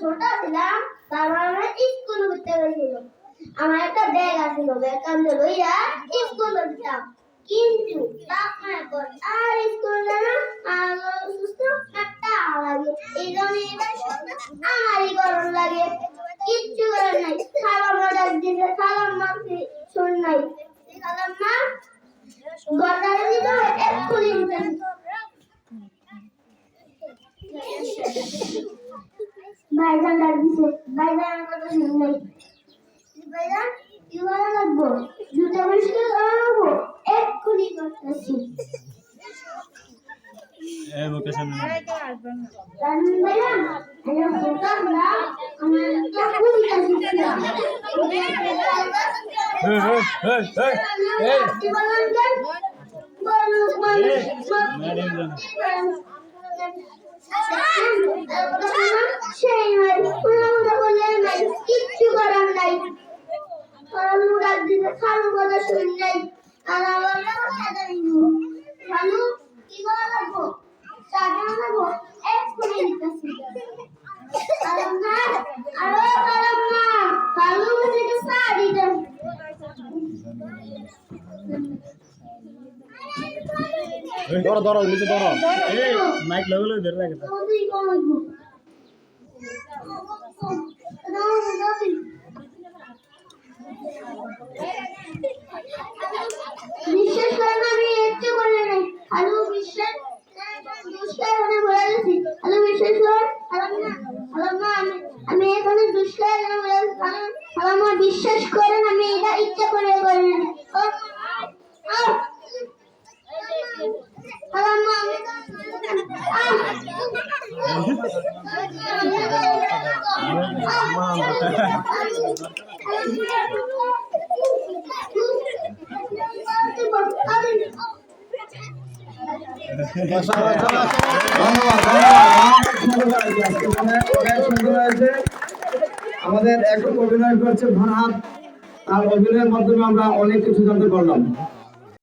ছোট ছিলাম তারপর আমরা স্কুল করতে গেছিল আমার একটা ব্যাগ আছিল ব্যাগ কান্দে লইয়া স্কুল যেতাম কিন্তু তখন এখন আর স্কুল না আর সুস্থ একটা লাগে। এই জন্য এটা আমারই গরম লাগে। কিচ্ছু করার নাই। খালাম মা ডাক দিতে খালাম মা শুন নাই। খালাম মা গড়ালে দিতে এক্ষুনি ভাইজান ডাক দিছে ভাইজান আমার কথা শুন নাই ভাইজান কি লাগবো জুতা পরিষ্কার করা লাগবো এক্ষুনি করতেছি এই বুকে সামনে জানেন ভাইজান আমি বোকা হলাম আমার একটা কবিতা শিখছিলাম এই এই এই এই কি বললাম যে বলুক মানুষ ম্যাডাম জানো সেই নয় উনামুদা বললেন নাই কিচ্ছু করার নাই কারণ মুরাদ দিতে খালু কথা শুন নাই আর আমার কথা জানি খালু কি করা লাগবো চাটা লাগবো এক্ষুনি দিতেছি কারণ না আরও কারণ না খালু মুঝে চা দিতেন ধরো ধরো নিচে ধরো। মাইক লাগালো ধরে রাখে তোমাদের কোন লাগবো বিশ্বাস করেন আমি একটু করে নাই আলু বিশ্বাস দুষ্কার মনে বলে গেছি আলু বিশ্বাস করেন আলম না আলম না আমি আমি এখানে দুষ্কার মনে বলে গেছি আলম মা বিশ্বাস করেন আমি এটা ইচ্ছা করে করি ধন্যবাদ ধন্যবাদ সুন্দর হয়েছে আমাদের এখন অভিনয় করছে ভারহাত। তার অভিনয়ের মাধ্যমে আমরা অনেক কিছু জানতে পারলাম।